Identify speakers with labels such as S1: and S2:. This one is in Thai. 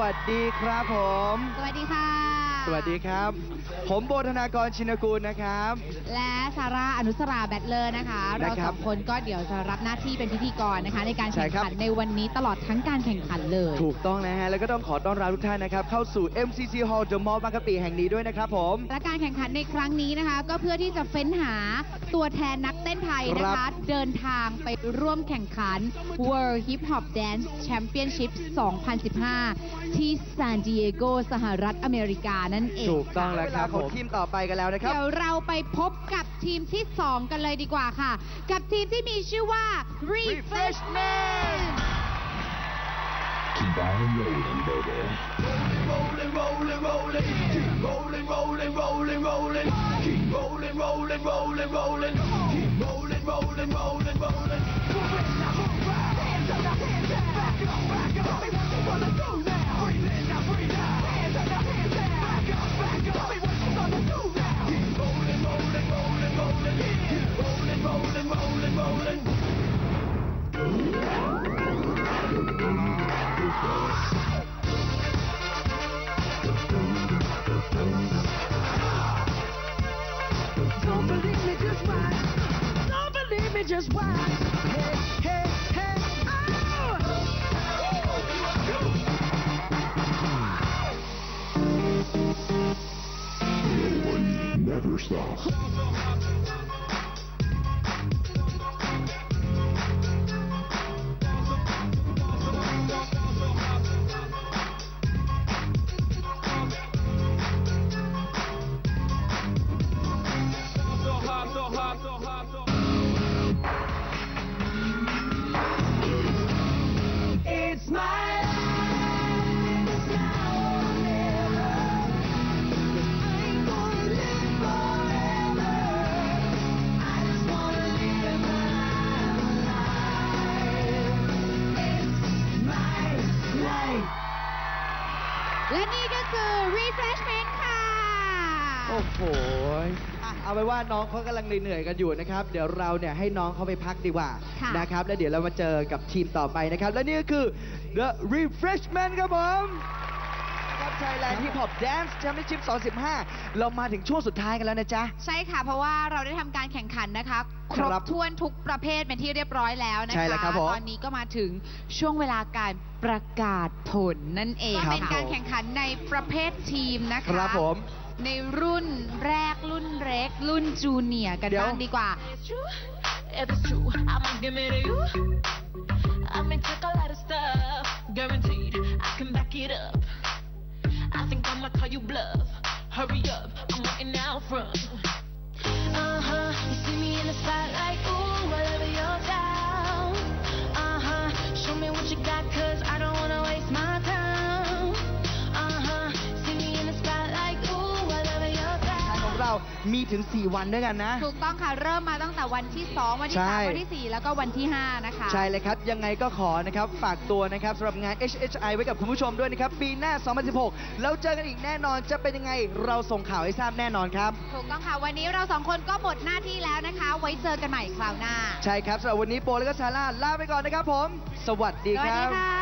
S1: วัสดีครับผม
S2: สวัสดีค่ะ
S1: สวัสดีครับ ผมโบธนากรชินกูลนะครับ
S2: และซาร่าอนุสราแบตเลอร์นะคะ เรา
S1: นะค
S2: ส
S1: รับ
S2: องคนก็เดี๋ยวจะรับหน้าที่เป็นพิธีกรนะคะ ในการ
S1: ใช่
S2: แข่ง
S1: ครับ
S2: ขันในวันนี้ตลอดทั้งการแข่งขันเลย
S1: ถูกต้องนะฮะ แล้วก็ต้องขอต้อนรับทุกท่านนะครับ เข้าสู่ MCC Hall The Mall บางกะปิแห่งนี้ด้วยนะครับผม
S2: และการแข่งขันในครั้งนี้นะคะ ก็เพื่อที่จะเฟ้นหาตัวแทนนักเต้นไทยนะ
S1: ครั
S2: คะ
S1: บ
S2: เดินทางไปร่วมแข่งขัน World Hip Hop Dance Championship 2015ที่ซานดิเอโกสหรัฐอเมริกานั่นเอง
S1: ถูกต้องแล้วครับะผมทีมต่อไปกันแล้วนะครับ
S2: เดี๋ยวเราไปพบกับทีมที่ 2 กันเลยดีกว่าค่ะ กับทีมที่มีชื่อว่า Refreshment
S3: Keep on rolling, baby.
S4: rolling, rolling, rolling, keep rolling, rolling, rolling, rolling, keep rolling, rolling, rolling, rolling, keep rolling, rolling, rolling, rolling. Move it, now move right. Hands up, now hands down. Back up, back up. Me, just watch. Hey, hey, hey,
S3: No one never stops.
S2: และนี่ก็คือ Refreshment ค่ะ
S1: โอ้โหอะเอาไปนว่าน้องเขากำลังเหนื่อยๆกันอยู่นะครับ เดี๋ยวเราเนี่ยให้น้องเขาไปพักดีกว่า
S2: ค่ะ
S1: นะครับ แล้วเดี๋ยวเรามาเจอกับทีมต่อไปนะครับ และนี่ก็คือ The Refreshment ครับผม ครับ Thailand Hip Hop Dance Championship 2015 เรามาถึงช่วงสุดท้ายกันแล้วนะจ๊ะ
S2: ใช่ค่ะ เพราะว่าเราได้ทำการแข่งขันนะคะ ครบ
S1: ครับ
S2: ถ้วนทุกประเภทเป็นที่เรียบร้อยแล้วนะคะ
S1: ใช่แล้วครับผม
S2: ตอนนี้ก็มาถึงช่วงเวลาการประกาศผลนั่นเอง
S1: ครับ
S2: เป็นการแข่งขันในประเภททีมนะคะ
S1: ครับผม
S2: ในรุ่นแรกรุ่นเล็ก รุ่นจูเนียร์กัน
S1: เดี๋ยว
S2: บ้างดีกว่า
S5: It's true, if it's true, I'ma give it to you. I may Hurry up, I'm waiting out front. Uh huh, you see me in the spotlight,
S1: มีถึง 4 วันด้วยกันนะ
S2: ถูกต้องค่ะ เริ่มมาตั้งแต่วันที่ 2 วันที่
S1: ใช่
S2: 3 วันที่ 4 แล้วก็วันที่ 5 นะคะ
S1: ใช่เลยครับ ยังไงก็ขอนะครับ ฝากตัวนะครับสำหรับงาน HHI ไว้กับคุณผู้ชมด้วยนะครับ ปีหน้า 2016 แล้วเจอกันอีกแน่นอนจะเป็นยังไงเราส่งข่าวให้ทราบแน่นอนครับ
S2: ถูกต้องค่ะ วันนี้เราสองคนก็หมดหน้าที่แล้วนะคะ ไว้เจอกันใหม่คราวหน้า
S1: ใช่ครับสำหรับวันนี้โปรและก็ซาร่าลาไปก่อนนะครับผม สวัสดี
S2: สวั
S1: ค
S2: ส
S1: รั
S2: ดี
S1: บ
S2: ค่ะ